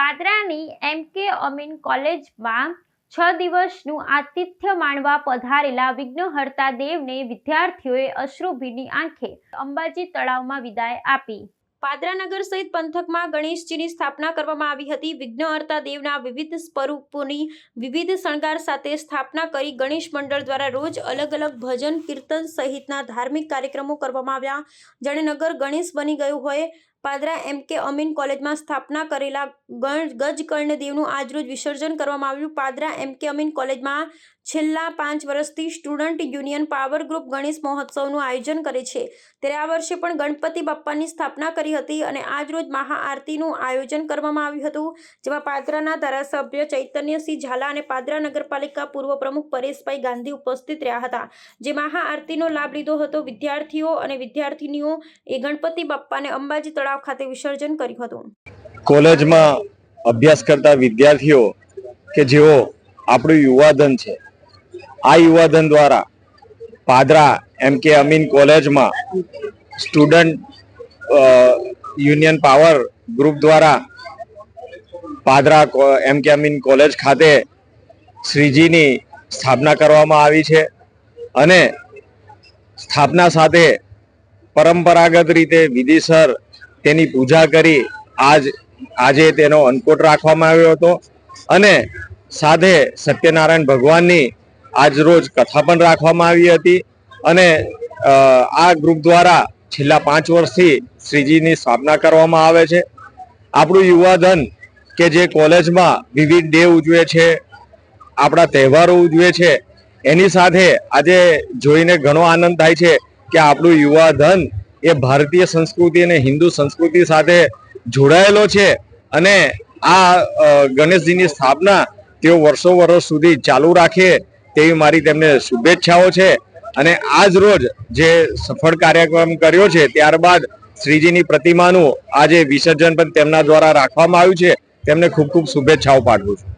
પાદરાની એમ કે અમીન કોલેજમાં છ દિવસનું આતિથ્ય માણવા પધારેલા વિઘ્નહર્તા દેવને વિદ્યાર્થીઓએ અશ્રુભીની આંખે અંબાજી તળાવમાં વિદાય આપી. પાદરા નગર સહિત પંથકમાં ગણેશજીની સ્થાપના કરવામાં આવી હતી. વિઘ્નહર્તા દેવના વિવિધ સ્વરૂપોની વિવિધ શણગાર સાથે સ્થાપના કરી ગણેશ મંડળ દ્વારા રોજ અલગ અલગ ભજન, કીર્તન સહિતના ધાર્મિક કાર્યક્રમો કરવામાં આવ્યા. જાણે નગર ગણેશ બની ગયું હોય પાદરા એમ કે અમીન કોલેજમાં સ્થાપના કરેલા ગણ ગજકર્ણ દેવનું આજરોજ વિસર્જન કરવામાં આવ્યું. પાદરા એમ કે અમીન કોલેજમાં છેલ્લા પાંચ વર્ષથી student union power group Ganesh મહોત્સવનું આયોજન કરે છે. ત્યારે આ વર્ષે પણ ગણપતિ બાપ્પાની સ્થાપના કરી હતી અને આજરોજ મહાઆરતીનું આયોજન કરવામાં આવ્યું હતું, જેમાં પાદરાના ધારાસભ્ય ચૈતન્યસિંહ ઝાલા અને પાદરા નગરપાલિકા પૂર્વ પ્રમુખ પરેશભાઈ ગાંધી ઉપસ્થિત રહ્યા હતા. જે મહાઆરતીનો લાભ લીધો હતો વિદ્યાર્થીઓ અને વિદ્યાર્થિનીઓ એ ગણપતિ બાપ્પાને અંબાજી તળાવ ખાતે વિસર્જન કર્યું હતું. કોલેજમાં અભ્યાસ કરતા વિદ્યાર્થીઓ કે જેઓ આપણું યુવાધન છે, આ યુવાધન દ્વારા પાદરા એમ કે અમીન કોલેજમાં સ્ટુડન્ટ યુનિયન પાવર ગ્રુપ દ્વારા પાદરા એમ કે અમીન કોલેજ ખાતે શ્રીજીની સ્થાપના કરવામાં આવી છે અને સ્થાપના સાથે પરંપરાગત રીતે વિધિસર તેની પૂજા કરી આજ, આજે તેનો અન્નકોટ રાખવામાં આવ્યો હતો. અને સાથે સત્યનારાયણ ભગવાનની આજ રોજ કથા પણ રાખવામાં આવી હતી. અને આ ગ્રુપ દ્વારા છેલ્લા પાંચ વર્ષથી શ્રીજીની સ્થાપના કરવામાં આવે છે. આપણું યુવાધન કે જે કોલેજમાં વિવિધ ડે ઉજવે છે, આપણા તહેવારો ઉજવે છે, એની સાથે આજે જોઈને ઘણો આનંદ થાય છે કે આપણું યુવા ધન એ ભારતીય સંસ્કૃતિ અને હિન્દુ સંસ્કૃતિ સાથે જોડાયેલો છે અને આ ગણેશજીની સ્થાપના તેઓ વર્ષો વર્ષ સુધી ચાલુ રાખે તેવી મારી તેમને શુભેચ્છાઓ છે. અને આજ રોજ જે સફળ કાર્યક્રમ કર્યો છે, ત્યારબાદ શ્રીજીની પ્રતિમાનું આજે વિસર્જન પણ તેમના દ્વારા રાખવામાં આવ્યું છે. તેમને ખૂબ ખૂબ શુભેચ્છાઓ પાઠવું છું.